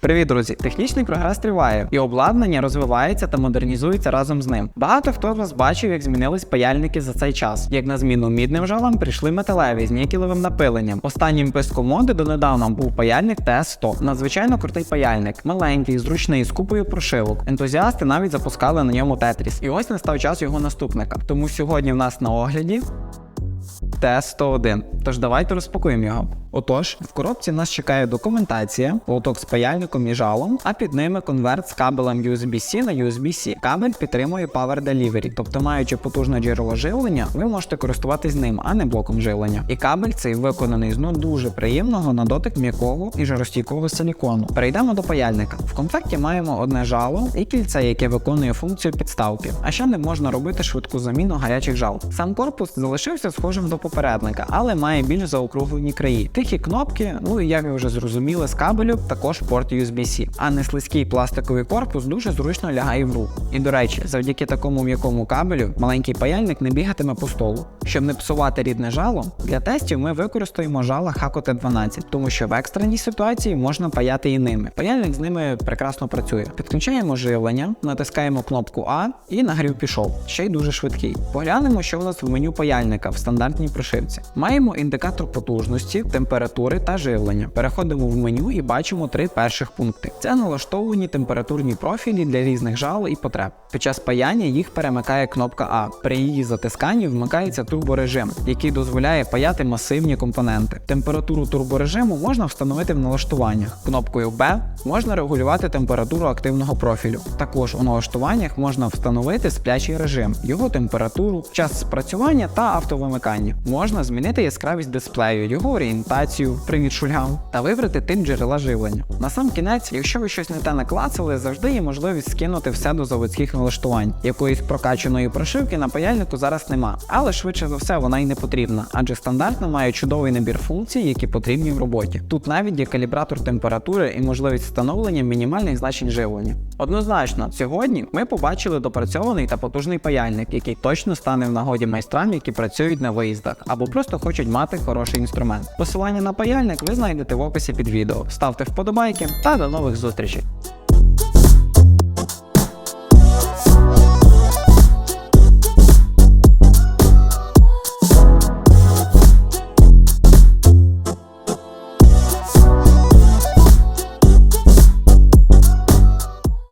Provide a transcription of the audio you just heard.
Привіт, друзі! Технічний прогрес триває, і обладнання розвивається та модернізується разом з ним. Багато хто з вас бачив, як змінились паяльники за цей час. Як на зміну мідним жалам прийшли металеві з нікелевим напиленням. Останнім писком моди донедавна був паяльник TS100. Надзвичайно крутий паяльник, маленький, зручний, з купою прошивок. Ентузіасти навіть запускали на ньому Тетріс. І ось настав час його наступника. Тому сьогодні в нас на огляді Т-101. Тож давайте розпакуємо його. Отож, в коробці нас чекає документація, лоток з паяльником і жалом, а під ними конверт з кабелем USB-C на USB-C. Кабель підтримує Power Delivery, тобто маючи потужне джерело живлення, ви можете користуватись ним, а не блоком живлення. І кабель цей виконаний з ну дуже приємного на дотик м'якого і жаростійкого силікону. Перейдемо до паяльника. В комплекті маємо одне жало і кільце, яке виконує функцію підставки. А ще не можна робити швидку заміну гарячих жал. Сам корпус залишився схожим до попередника, але має більш заокруглені краї. Тихі кнопки, ну і як ви вже зрозуміли, з кабелю також порт USB-C. А не слизький пластиковий корпус дуже зручно лягає в руку. І до речі, завдяки такому м'якому кабелю маленький паяльник не бігатиме по столу. Щоб не псувати рідне жало, для тестів ми використаємо жала Haco T12, тому що в екстреній ситуації можна паяти і ними. Паяльник з ними прекрасно працює. Підключаємо живлення, натискаємо кнопку А і нагрів пішов. Ще й дуже швидкий. Поглянемо, що в нас в меню паяльника в стандартній прошивці. Маємо індикатор потужності, температури та живлення. Переходимо в меню і бачимо три перших пункти. Це налаштовані температурні профілі для різних жал і потреб. Під час паяння їх перемикає кнопка А. При її затисканні вмикається турборежим, який дозволяє паяти масивні компоненти. Температуру турборежиму можна встановити в налаштуваннях. Кнопкою Б можна регулювати температуру активного профілю. Також у налаштуваннях можна встановити сплячий режим, його температуру, час спрацювання та автовимикання. Можна змінити яскравість дисплею, його орієнтацію, привід шульгам та вибрати тип джерела живлення. На сам кінець, якщо ви щось не те наклацали, завжди є можливість скинути все до заводських налаштувань. Якоїсь прокачаної прошивки на паяльнику зараз нема, але швидше за все вона й не потрібна, адже стандартно має чудовий набір функцій, які потрібні в роботі. Тут навіть є калібратор температури і можливість встановлення мінімальних значень живлення. Однозначно, сьогодні ми побачили допрацьований та потужний паяльник, який точно стане в нагоді майстрам, які працюють на виїздах або просто хочуть мати хороший інструмент. Посилання на паяльник ви знайдете в описі під відео. Ставте вподобайки та до нових зустрічей.